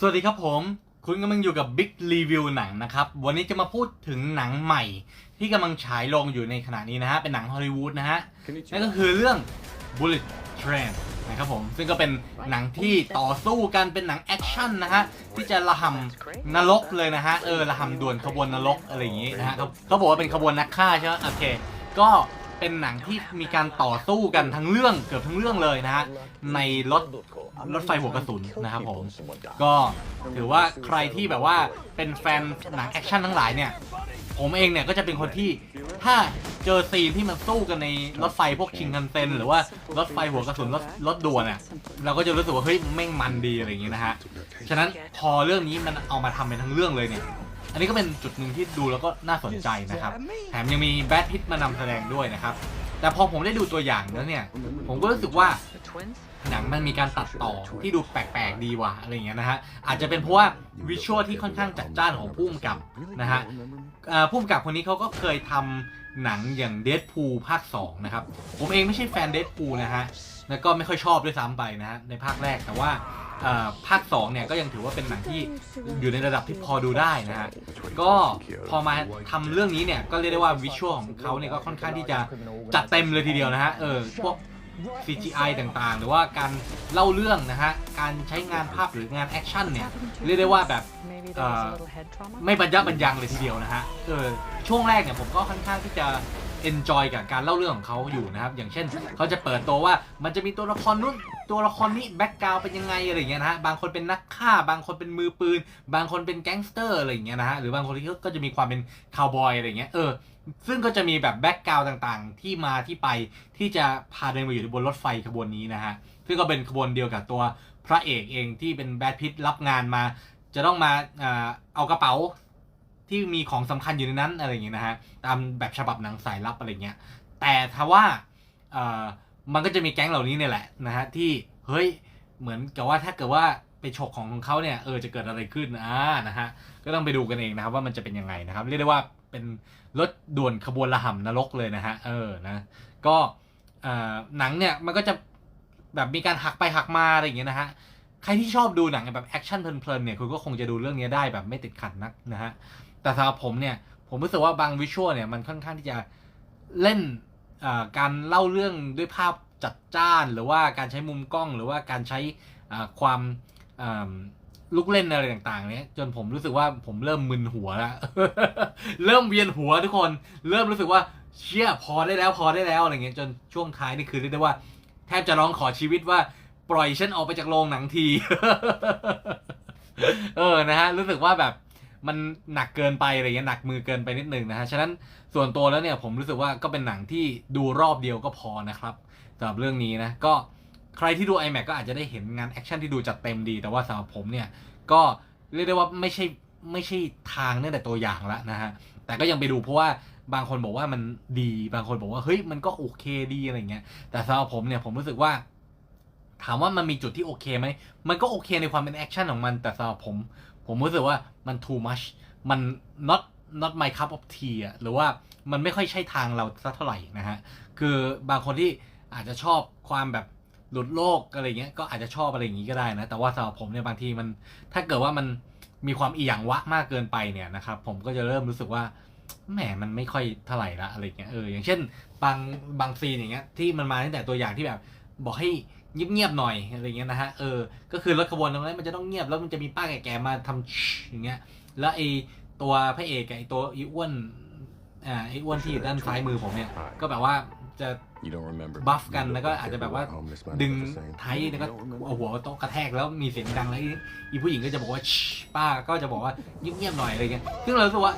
สวัสดีครับผม คุณกำลังอยู่กับ Big Review หนังนะครับ วันนี้จะมาพูดถึงหนังใหม่ ที่กำลังฉายลงอยู่ในขณะนี้นะฮะ เป็นหนังฮอลลีวูดนะฮะ นั่นก็คือเรื่อง Bullet Train นะครับผม ซึ่งก็เป็นหนังที่ต่อสู้กันเป็นหนังแอคชั่นนะฮะ ที่จะระห่ำนรกเลยนะฮะ เออระห่ำด่วนขบวนนรกอะไรอย่างงี้นะฮะเขาเขาบอกว่าเป็นขบวนนักฆ่าใช่ไหมโอเค ก็ เป็นหนังที่มีการต่อสู้กันทั้งเรื่องเกือบทั้งเรื่องเลยนะฮะในรถรถไฟหัวกระสุนนะครับผม ก็ถือว่าใครที่แบบว่าเป็นแฟนหนังแอคชั่นทั้งหลายเนี่ย ผมเองเนี่ยก็จะเป็นคนที่ถ้าเจอซีนที่มันสู้กันในรถไฟพวกชิงคันเซ็นหรือว่ารถไฟหัวกระสุนรถรถด่วนอะเราก็จะรู้สึกว่าเฮ้ยแม่งมันดีอะไรอย่างงี้นะฮะฉะนั้นพอเรื่องนี้มันเอามาทำเป็นทั้งเรื่องเลยเนี่ย อันนี้ก็เป็นจุดหนึ่งที่ดูแล้วก็น่าสนใจนะครับ แถมยังมีแบทพิทมานำแสดงด้วยนะครับ แต่พอผมได้ดูตัวอย่างแล้วเนี่ย ผมก็รู้สึกว่าหนังมันมีการตัดต่อที่ดูแปลกๆดีว่ะอะไรอย่างเงี้ยนะฮะ อาจจะเป็นเพราะว่าวิชวลที่ค่อนข้างจัดจ้านของผู้กำกับนะฮะเอ่อผู้กำกับคนนี้เขาก็เคยทำหนังอย่างเด p พูภาค 2 นะครับ ผมเองไม่ใช่แฟนเด p พูนะฮะ แล้วก็ไม่ค่อยชอบด้วยซ้ำไปนะฮะในภาคแรกแต่ว่าเอ่อภาค2เนี่ยก็ยังถือว่าเป็นหนังที่อยู่ในระดับที่พอดูได้นะฮะก็พอมาทำเรื่องนี้เนี่ยก็เรียกได้ว่าวิชวลของเขาเนี่ยก็ค่อนข้างที่จะจัดเต็มเลยทีเดียวนะฮะเออพวก CGI ต่างๆ หรือว่าการเล่าเรื่องนะฮะ การใช้งานภาพหรืองานแอคชั่นเนี่ย เรียกได้ว่าแบบไม่บรรยับบรรยังเลยทีเดียวนะฮะ เออ ช่วงแรกเนี่ยผมก็ค่อนข้างที่จะ enjoy กับการเล่าเรื่องของเขาอยู่นะครับ อย่างเช่น เขาจะเปิดตัวว่ามันจะมีตัวละครนู้นตัวละครนี้แบ็กกราวเป็นยังไงอะไรอย่างเงี้ยนะฮะบางคนเป็นนักฆ่า บางคนเป็นมือปืน บางคนเป็นแก๊งสเตอร์อะไรอย่างเงี้ยนะฮะหรือบางคนที่ก็จะมีความเป็นคาวบอยอะไรอย่างเงี้ยเออซึ่งก็จะมีแบบแบ็กกราวต่างๆ ที่มาที่ไปที่จะพาเดินมาอยู่บนรถไฟขบวนนี้นะฮะซึ่งก็เป็นขบวนเดียวกับตัวพระเอกเองที่เป็นแบทพิทรับงานมา จะต้องมาเอากระเป๋า ที่มีของสำคัญอยู่ในนั้นอะไรอย่างเงี้ยนะฮะตามแบบฉบับหนังสายลับอะไรเงี้ยแต่ถ้าว่าเอ่อมันก็จะมีแก๊งเหล่านี้เนี่ยแหละนะฮะที่เฮ้ยเหมือนกับว่าถ้าเกิดว่าไปฉกของของเขาเนี่ยเออจะเกิดอะไรขึ้นอ่านะฮะก็ต้องไปดูกันเองนะครับว่ามันจะเป็นยังไงนะครับเรียกได้ว่าเป็นรถด่วนขบวนระห่ำนรกเลยนะฮะเออนะก็เอ่อหนังเนี่ยมันก็จะแบบมีการหักไปหักมาอะไรอย่างเงี้ยนะฮะ ใครที่ชอบดูหนังแบบแอคชั่นเพลินๆเนี่ยคุณก็คงจะดูเรื่องนี้ได้แบบไม่ติดขัดนักนะฮะแต่สำหรับผมเนี่ยผมรู้สึกว่าบางวิชวลเนี่ยมันค่อนข้างที่จะเล่นการเล่าเรื่องด้วยภาพจัดจ้าน หรือว่าการใช้มุมกล้อง หรือว่าการใช้ความลูกเล่นอะไรต่างๆ เนี่ยจนผมรู้สึกว่าผมเริ่มมึนหัวแล้วเริ่มเวียนหัวทุกคน เริ่มรู้สึกว่าเชี่ยพอได้แล้วพอได้แล้วอะไรเงี้ยจนช่วงท้ายนี่คือเรียกได้ว่า แทบจะร้องขอชีวิตว่า ปล่อยฉันออกไปจากโรงหนังที เออนะฮะรู้สึกว่าแบบมันหนักเกินไปอะไรเงี้ยหนักมือเกินไปนิดนึงนะฮะฉะนั้นส่วนตัวแล้วเนี่ยผมรู้สึกว่าก็เป็นหนังที่ดูรอบเดียวก็พอนะครับสำหรับเรื่องนี้นะก็ใครที่ดู iMac ก็อาจจะได้เห็นงานแอคชั่นที่ดูจัดเต็มดี แต่ว่าสำหรับผมเนี่ยก็เรียกได้ว่าไม่ใช่ไม่ใช่ทางตั้งแต่ตัวอย่างล้วนะฮะแต่ก็ยังไปดูเพราะว่าบางคนบอกว่ามันดีบางคนบอกว่าเฮ้ยมันก็โอเคดีอะไรเงี้ยแต่สำหรับผมเนี่ยผมรู้สึกว่า ถามว่ามันมีจุดที่โอเคไหม มันก็โอเคในความเป็นแอคชั่นของมัน แต่สำหรับผม ผมรู้สึกว่ามัน too much มัน not not my cup of tea อะหรือว่ามันไม่ค่อยใช่ทางเราสักเท่าไหร่นะฮะ คือบางคนที่อาจจะชอบความแบบหลุดโลกอะไรเงี้ย ก็อาจจะชอบอะไรอย่างงี้ก็ได้นะ แต่ว่าสำหรับผมเนี่ยบางทีมัน ถ้าเกิดว่ามันมีความอีหยังวะมากเกินไปเนี่ยนะครับ ผมก็จะเริ่มรู้สึกว่า แหม มันไม่ค่อยเท่าไหร่ละอะไรเงี้ย เออ อย่างเช่น บางบางซีนอย่างเงี้ย ที่มันมาตั้งแต่ตัวอย่างที่แบบบอกให้ เงียบๆหน่อยอะไรเงี้ยนะฮะเออก็คือรถขบวนตรงนั้นมันจะต้องเงียบแล้วมันจะมีป้าแก่ๆมาทำชิอย่างเงี้ยแล้วไอตัวพระเอกกับไอตัวอีอ้วนอ่าไออ้วนที่อยู่ด้านซ้ายมือผมเนี่ยก็แบบว่าจะบัฟกันแล้วก็อาจจะแบบว่าดึดึงงไทไทยยแล้แล้ววก็ก็เอาหัวโต๊ะกระแทกแล้วมีเสียงดังแล้วอีอีผู้หญิงก็จะบอกว่าชิป้าก็จะบอกว่าเงียบๆหน่อยอะไรเงี้ยซึ่งเรารู้สึกว่า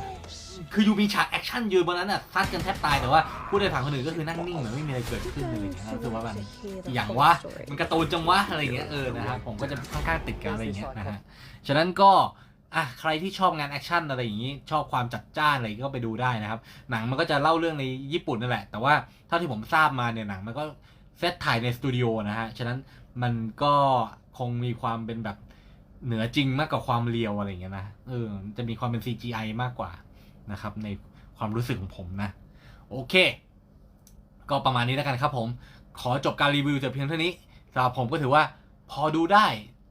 คืออยู่มีฉากแอคชั่นยืนบนนั้นอะซัดกันแทบตายแต่ว่าผู้โดยสารคนอื่นก็คือนั่งนิ่งเหมือนไม่มีอะไรเกิดขึ้นเงี้ยเรารู้สึกว่ามันอย่างวะมันกร์ตูนจังวะอะไรเงี้ยเออนะครับผมก็จะค่อนข้างติดกับอะไรเงี้ยนะฮะฉะนั้นก็อะใครที่ชอบงานแอคชั่นอะไรอย่างงี้ชอบความจัดจ้านอะไรก็ไปดูได้นะครับ หนังมันก็จะเล่าเรื่องในญี่ปุ่นนั่นแหละ แต่ว่าเท่าที่ผมทราบมาเนี่ยหนังมันก็เซตถ่ายในสตูดิโอนะฮะฉะนั้นมันก็คงมีความเป็นแบบเหนือจริงมากกว่าความเรียวอะไรอย่างเงี้ยนะเออจะมีความเป็น CGI มากกว่า นะครับในความรู้สึกของผมนะ โอเค ก็ประมาณนี้แล้วกันครับผมขอจบการรีวิวแต่เพียงเท่านี้สำหรับผมก็ถือว่าพอดูได้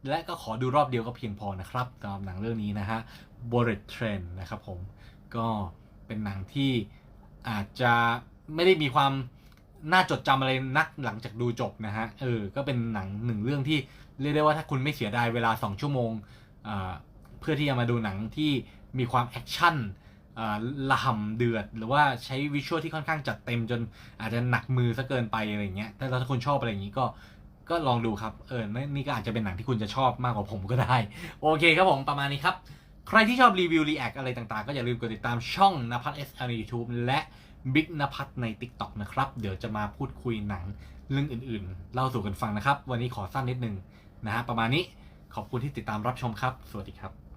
และก็ขอดูรอบเดียวก็เพียงพอนะครับสำหรับหนังเรื่องนี้นะฮะ Bullet Train นะครับผมก็เป็นหนังที่อาจจะไม่ได้มีความน่าจดจำอะไรนักหลังจากดูจบนะฮะเออก็เป็นหนังหนึ่งเรื่องที่เรียกได้ว่าถ้าคุณไม่เสียดายเวลา 2 ชั่วโมงเพื่อที่จะมาดูหนังที่มีความแอคชั่น อ่าระห่ำเดือด หรือว่าใช้วิชวลที่ค่อนข้างจัดเต็มจนอาจจะหนักมือซะเกินไปอะไรเงี้ยแต่ถ้าคุณชอบอะไรอย่างงี้ก็ก็ลองดูครับ เออ นี่ก็อาจจะเป็นหนังที่คุณจะชอบมากกว่าผมก็ได้ โอเคครับผม ประมาณนี้ครับ ใครที่ชอบรีวิวรีแอคอะไรต่างๆ ก็อย่าลืมกดติดตามช่องนภัทร SL ใน YouTube และบิ๊กนภัทรใน TikTok นะครับ เดี๋ยวจะมาพูดคุยหนังเรื่องอื่นๆ เล่าสู่กันฟังนะครับ วันนี้ขอสั้นนิดนึงนะฮะ ประมาณนี้ ขอบคุณที่ติดตามรับชมครับ สวัสดีครับ